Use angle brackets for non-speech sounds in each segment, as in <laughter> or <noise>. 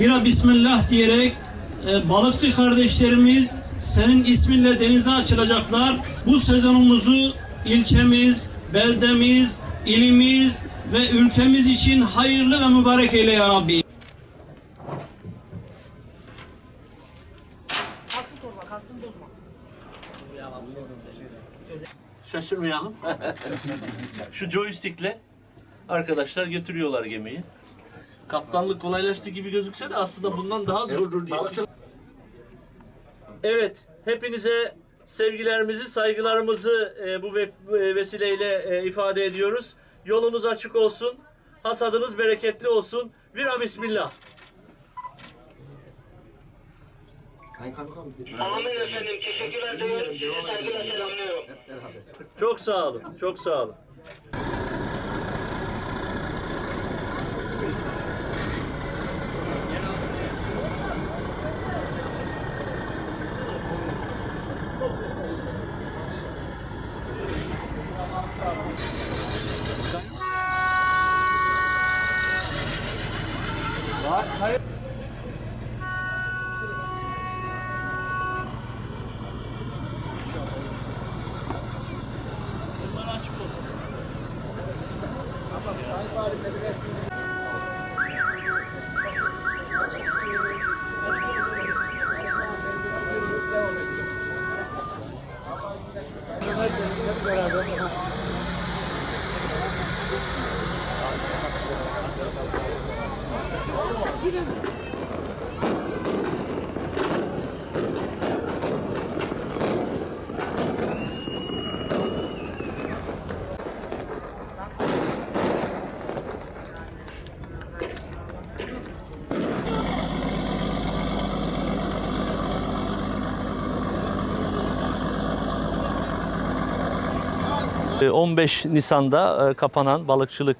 bira bismillah diyerek e, balıkçı kardeşlerimiz senin isminle denize açılacaklar. Bu sezonumuzu ilçemiz, beldemiz, ilimiz ve ülkemiz için hayırlı ve mübarek eyle ya Rabbi. Şaşırmayalım. <laughs> Şu joystickle arkadaşlar götürüyorlar gemiyi. Kaptanlık kolaylaştı gibi gözükse de aslında bundan daha zordur diye. Evet, hepinize sevgilerimizi, saygılarımızı e, bu ve- e, vesileyle e, ifade ediyoruz. Yolunuz açık olsun, hasadınız bereketli olsun. Vira bismillah. Amin efendim. Teşekkür ederim. Sizi saygıyla selamlıyorum. Çok sağ olun, çok sağ olun. Hayır. Hep beraber. Ee, 15 Nisan'da e, kapanan balıkçılık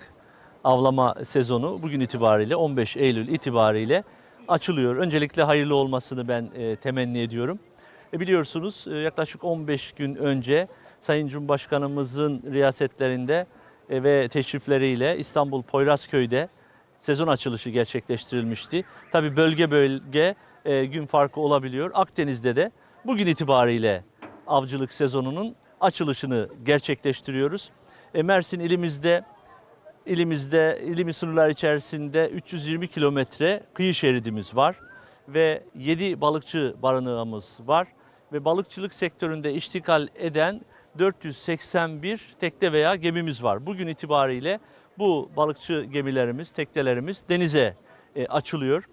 avlama sezonu bugün itibariyle 15 Eylül itibariyle açılıyor. Öncelikle hayırlı olmasını ben e, temenni ediyorum. E, biliyorsunuz e, yaklaşık 15 gün önce Sayın Cumhurbaşkanımızın riyasetlerinde e, ve teşrifleriyle İstanbul Poyrazköy'de sezon açılışı gerçekleştirilmişti. Tabi bölge bölge e, gün farkı olabiliyor. Akdeniz'de de bugün itibariyle avcılık sezonunun açılışını gerçekleştiriyoruz. E, Mersin ilimizde ilimizde ilimi sınırlar içerisinde 320 kilometre kıyı şeridimiz var ve 7 balıkçı barınağımız var ve balıkçılık sektöründe iştikal eden 481 tekne veya gemimiz var. Bugün itibariyle bu balıkçı gemilerimiz, teknelerimiz denize e, açılıyor.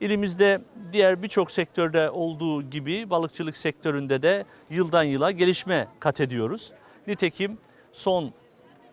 İlimizde diğer birçok sektörde olduğu gibi balıkçılık sektöründe de yıldan yıla gelişme kat ediyoruz. Nitekim son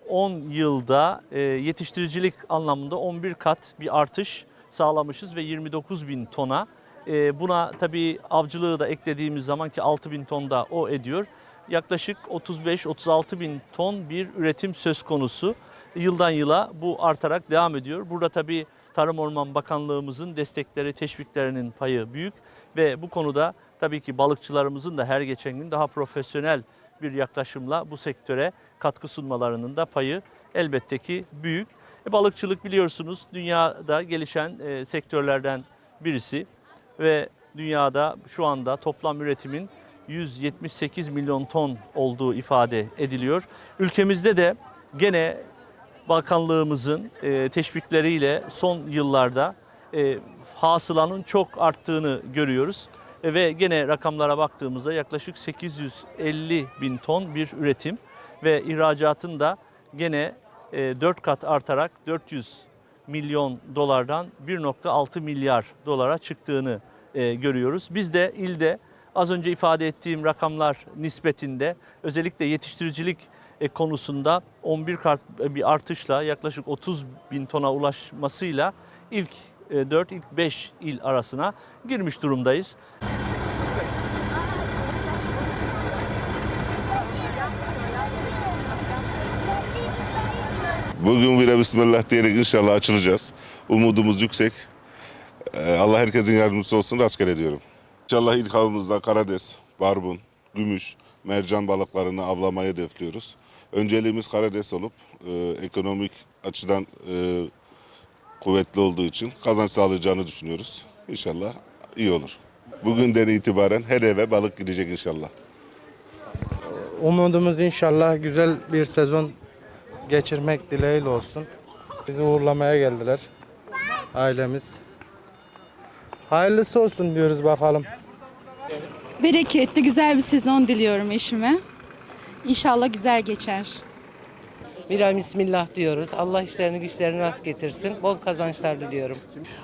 10 yılda e, yetiştiricilik anlamında 11 kat bir artış sağlamışız ve 29 bin tona. E, buna tabii avcılığı da eklediğimiz zaman ki 6 bin ton da o ediyor. Yaklaşık 35-36 bin ton bir üretim söz konusu. Yıldan yıla bu artarak devam ediyor. Burada tabii Tarım Orman Bakanlığımızın destekleri, teşviklerinin payı büyük ve bu konuda tabii ki balıkçılarımızın da her geçen gün daha profesyonel bir yaklaşımla bu sektöre katkı sunmalarının da payı elbette ki büyük. E, balıkçılık biliyorsunuz dünyada gelişen e, sektörlerden birisi ve dünyada şu anda toplam üretimin 178 milyon ton olduğu ifade ediliyor. Ülkemizde de gene bakanlığımızın e, teşvikleriyle son yıllarda e, hasılanın çok arttığını görüyoruz. E, ve gene rakamlara baktığımızda yaklaşık 850 bin ton bir üretim ve ihracatın da gene e, 4 kat artarak 400 milyon dolardan 1.6 milyar dolara çıktığını e, görüyoruz. Biz de ilde az önce ifade ettiğim rakamlar nispetinde özellikle yetiştiricilik e, konusunda 11 kat bir artışla yaklaşık 30 bin tona ulaşmasıyla ilk 4, ilk 5 il arasına girmiş durumdayız. Bugün bile Bismillah diyerek inşallah açılacağız. Umudumuz yüksek. Ee, Allah herkesin yardımcısı olsun rastgele diyorum. İnşallah ilk avımızda karades, barbun, gümüş, mercan balıklarını avlamayı hedefliyoruz. Önceliğimiz karades olup e, ekonomik açıdan e, kuvvetli olduğu için kazanç sağlayacağını düşünüyoruz. İnşallah iyi olur. Bugünden itibaren her eve balık girecek inşallah. Umudumuz inşallah güzel bir sezon geçirmek dileğiyle olsun. Bizi uğurlamaya geldiler. Ailemiz. Hayırlısı olsun diyoruz bakalım. Bereketli, güzel bir sezon diliyorum eşime. İnşallah güzel geçer. Bir ay bismillah diyoruz. Allah işlerini güçlerini rast getirsin. Bol kazançlar diliyorum.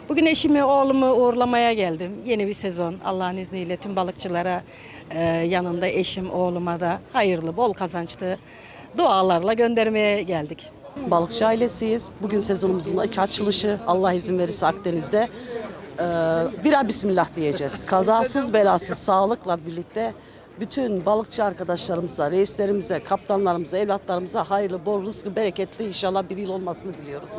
Bugün eşimi, oğlumu uğurlamaya geldim. Yeni bir sezon Allah'ın izniyle tüm balıkçılara e, yanında eşim, oğluma da hayırlı, bol kazançlı dualarla göndermeye geldik. Balıkçı ailesiyiz. Bugün sezonumuzun açılışı Allah izin verirse Akdeniz'de. Ee, bira bismillah diyeceğiz. Kazasız belasız sağlıkla birlikte bütün balıkçı arkadaşlarımıza, reislerimize, kaptanlarımıza, evlatlarımıza hayırlı, bol rızkı, bereketli inşallah bir yıl olmasını diliyoruz.